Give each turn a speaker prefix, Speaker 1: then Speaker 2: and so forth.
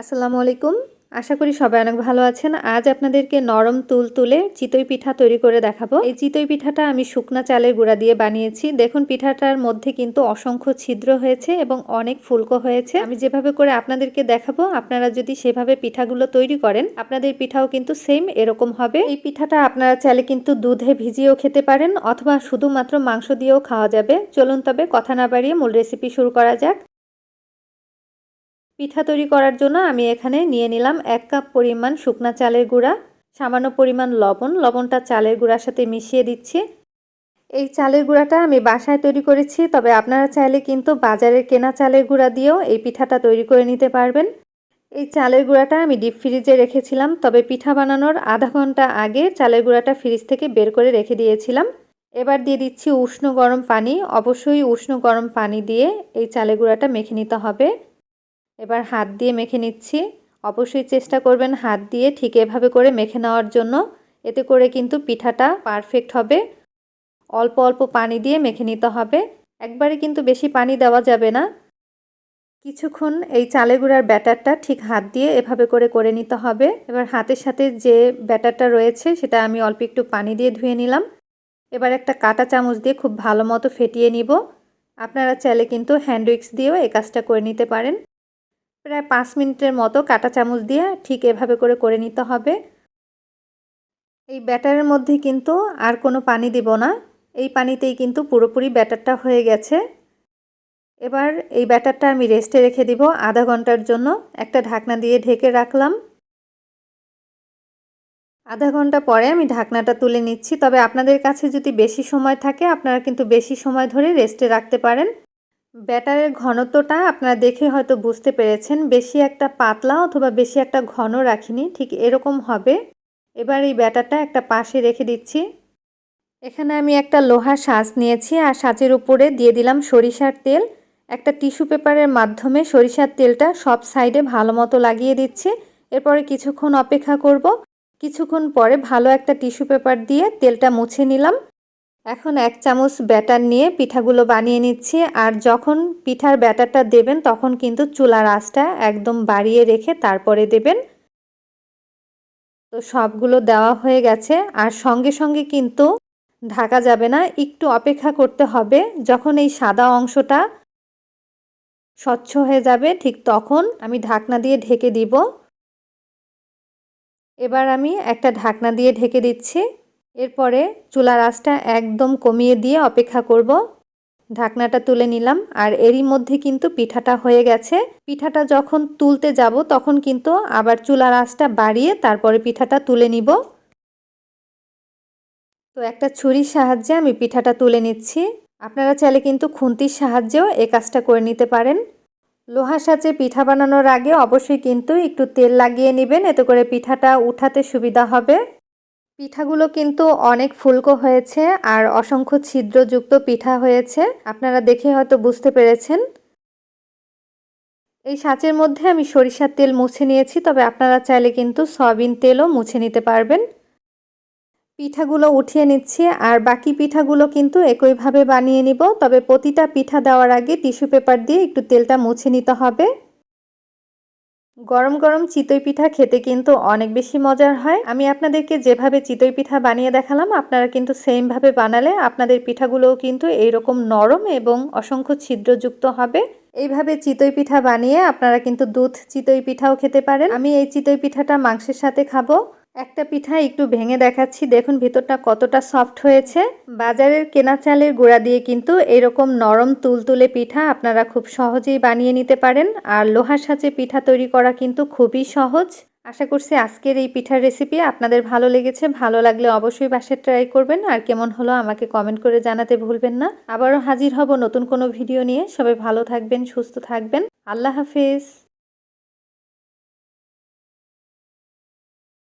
Speaker 1: আসসালামু আলাইকুম। আশা করি সবাই অনেক ভালো আছেন। আজ আপনাদেরকে নরম তুল তুলে চিতই পিঠা তৈরি করে দেখাবো। এই চিতই পিঠাটা আমি শুকনা চালের গুঁড়া দিয়ে বানিয়েছি। দেখুন, পিঠাটার মধ্যে কিন্তু অসংখ্য ছিদ্র হয়েছে এবং অনেক ফুলকো হয়েছে। আমি যেভাবে করে আপনাদেরকে দেখাবো, আপনারা যদি সেভাবে পিঠাগুলো তৈরি করেন, আপনাদের পিঠাও কিন্তু সেম এরকম হবে। এই পিঠাটা আপনারা চাইলে কিন্তু দুধে ভিজিয়েও খেতে পারেন অথবা শুধুমাত্র মাংস দিয়েও খাওয়া যাবে। চলুন তবে কথা না বাড়িয়ে মূল রেসিপি শুরু করা যাক। পিঠা তৈরি করার জন্য আমি এখানে নিয়ে নিলাম এক কাপ পরিমাণ শুকনা চালের গুঁড়া, সামান্য পরিমাণ লবণ। লবণটা চালের গুঁড়ার সাথে মিশিয়ে দিচ্ছি। এই চালের গুঁড়াটা আমি বাসায় তৈরি করেছি, তবে আপনারা চাইলে কিন্তু বাজারের কেনা চালের গুঁড়া দিয়েও এই পিঠাটা তৈরি করে নিতে পারবেন। এই চালের গুঁড়াটা আমি ডিপ ফ্রিজে রেখেছিলাম, তবে পিঠা বানানোর আধা ঘণ্টা আগে চালের গুঁড়াটা ফ্রিজ থেকে বের করে রেখে দিয়েছিলাম। এবার দিয়ে দিচ্ছি উষ্ণ গরম পানি। অবশ্যই উষ্ণ গরম পানি দিয়ে এই চালের গুঁড়াটা মেখে নিতে হবে। এবার হাত দিয়ে মেখে নিচ্ছি। অবশ্যই চেষ্টা করবেন হাত দিয়ে ঠিক এভাবে করে মেখে নেওয়ার জন্য। এতে করে কিন্তু পিঠাটা পারফেক্ট হবে। অল্প অল্প পানি দিয়ে মেখে নিতে হবে। একবারে কিন্তু বেশি পানি দেওয়া যাবে না। কিছুক্ষণ এই চালে গুঁড়ার ব্যাটারটা ঠিক হাত দিয়ে এভাবে করে করে নিতে হবে। এবার হাতের সাথে যে ব্যাটারটা রয়েছে সেটা আমি অল্প একটু পানি দিয়ে ধুয়ে নিলাম। এবার একটা কাটা চামচ দিয়ে খুব ভালো মতো ফেটিয়ে নিব। আপনারা চাইলে কিন্তু হ্যান্ড উইক্স দিয়েও এই কাজটা করে নিতে পারেন। প্রায় পাঁচ মিনিটের মতো কাটা চামচ দিয়ে ঠিক এভাবে করে করে নিতে হবে। এই ব্যাটারের মধ্যে কিন্তু আর কোনো পানি দিব না। এই পানিতেই কিন্তু পুরোপুরি ব্যাটারটা হয়ে গেছে। এবার এই ব্যাটারটা আমি রেস্টে রেখে দিব আধা ঘণ্টার জন্য। একটা ঢাকনা দিয়ে ঢেকে রাখলাম। আধা ঘণ্টা পরে আমি ঢাকনাটা তুলে নিচ্ছি। তবে আপনাদের কাছে যদি বেশি সময় থাকে, আপনারা কিন্তু বেশি সময় ধরে রেস্টে রাখতে পারেন। ব্যাটারের ঘনত্বটা আপনারা দেখে হয়তো বুঝতে পেরেছেন। বেশি একটা পাতলা অথবা বেশি একটা ঘন রাখিনি, ঠিক এরকম হবে। এবার এই ব্যাটারটা একটা পাশে রেখে দিচ্ছি। এখানে আমি একটা লোহার সাজ নিয়েছি আর সাজের উপরে দিয়ে দিলাম সরিষার তেল। একটা টিস্যু পেপারের মাধ্যমে সরিষার তেলটা সব সাইডে ভালো মতো লাগিয়ে দিচ্ছি। এরপরে কিছুক্ষণ অপেক্ষা করব। কিছুক্ষণ পরে ভালো একটা টিস্যু পেপার দিয়ে তেলটা মুছে নিলাম। এখন এক চামচ ব্যাটার নিয়ে পিঠাগুলো বানিয়ে নিচ্ছি, আর যখন পিঠার ব্যাটারটা দেবেন তখন কিন্তু চুলার আঁচটা একদম বাড়িয়ে রেখে তারপরে দেবেন। তো সবগুলো দেওয়া হয়ে গেছে, আর সঙ্গে সঙ্গে কিন্তু ঢাকা যাবে না, একটু অপেক্ষা করতে হবে। যখন এই সাদা অংশটা স্বচ্ছ হয়ে যাবে, ঠিক তখন আমি ঢাকনা দিয়ে ঢেকে দিব। এবার আমি একটা ঢাকনা দিয়ে ঢেকে দিচ্ছি। এরপরে চুলার আঁচটা একদম কমিয়ে দিয়ে অপেক্ষা করব। ঢাকনাটা তুলে নিলাম, আর এরই মধ্যে কিন্তু পিঠাটা হয়ে গেছে। পিঠাটা যখন তুলতে যাব, তখন কিন্তু আবার চুলার আঁচটা বাড়িয়ে তারপরে পিঠাটা তুলে নিব। তো একটা ছুরির সাহায্যে আমি পিঠাটা তুলে নিচ্ছি। আপনারা চাইলে কিন্তু খুন্তির সাহায্যেও এ কাজটা করে নিতে পারেন। লোহার সাথে পিঠা বানানোর আগে অবশ্যই কিন্তু একটু তেল লাগিয়ে নেবেন, এতে করে পিঠাটা উঠাতে সুবিধা হবে। পিঠাগুলো কিন্তু অনেক ফুলকো হয়েছে আর অসংখ্য ছিদ্রযুক্ত পিঠা হয়েছে। আপনারা দেখে হয়তো বুঝতে পেরেছেন। এই সাঁচের মধ্যে আমি সরিষার তেল মুছে নিয়েছি, তবে আপনারা চাইলে কিন্তু সয়াবিন তেলও মুছে নিতে পারবেন। পিঠাগুলো উঠিয়ে নিচ্ছি আর বাকি পিঠাগুলো কিন্তু একইভাবে বানিয়ে নিব, তবে প্রতিটা পিঠা দেওয়ার আগে টিস্যু পেপার দিয়ে একটু তেলটা মুছে নিতে হবে। গরম গরম চিতই পিঠা খেতে কিন্তু অনেক বেশি মজার হয়। আমি আপনাদেরকে যেভাবে চিতই পিঠা বানিয়ে দেখালাম, আপনারা কিন্তু সেমভাবে বানালে আপনাদের পিঠাগুলোও কিন্তু এইরকম নরম এবং অসংখ্য ছিদ্রযুক্ত হবে। এইভাবে চিতই পিঠা বানিয়ে আপনারা কিন্তু দুধ চিতই পিঠাও খেতে পারেন। আমি এই চিতই পিঠাটা মাংসের সাথে খাব। একটা পিঠা একটু ভেঙে দেখাচ্ছি। দেখুন, ভিতরটা কতটা সফট হয়েছে। বাজারের কেনা চালের গুঁড়া দিয়ে কিন্তু এরকম নরম তুলতুলে পিঠা আপনারা খুব সহজেই বানিয়ে নিতে পারেন। আর লোহার সাথে পিঠা তৈরি করা কিন্তু খুবই সহজ। আশা করছি আজকের এই পিঠার রেসিপি আপনাদের ভালো লেগেছে। ভালো লাগলে অবশ্যই বাসে ট্রাই করবেন। আর কেমন হলো আমাকে কমেন্ট করে জানাতে ভুলবেন না। আবারও হাজির হব নতুন কোনো ভিডিও নিয়ে। সবাই ভালো থাকবেন, সুস্থ থাকবেন। আল্লাহ হাফিজ।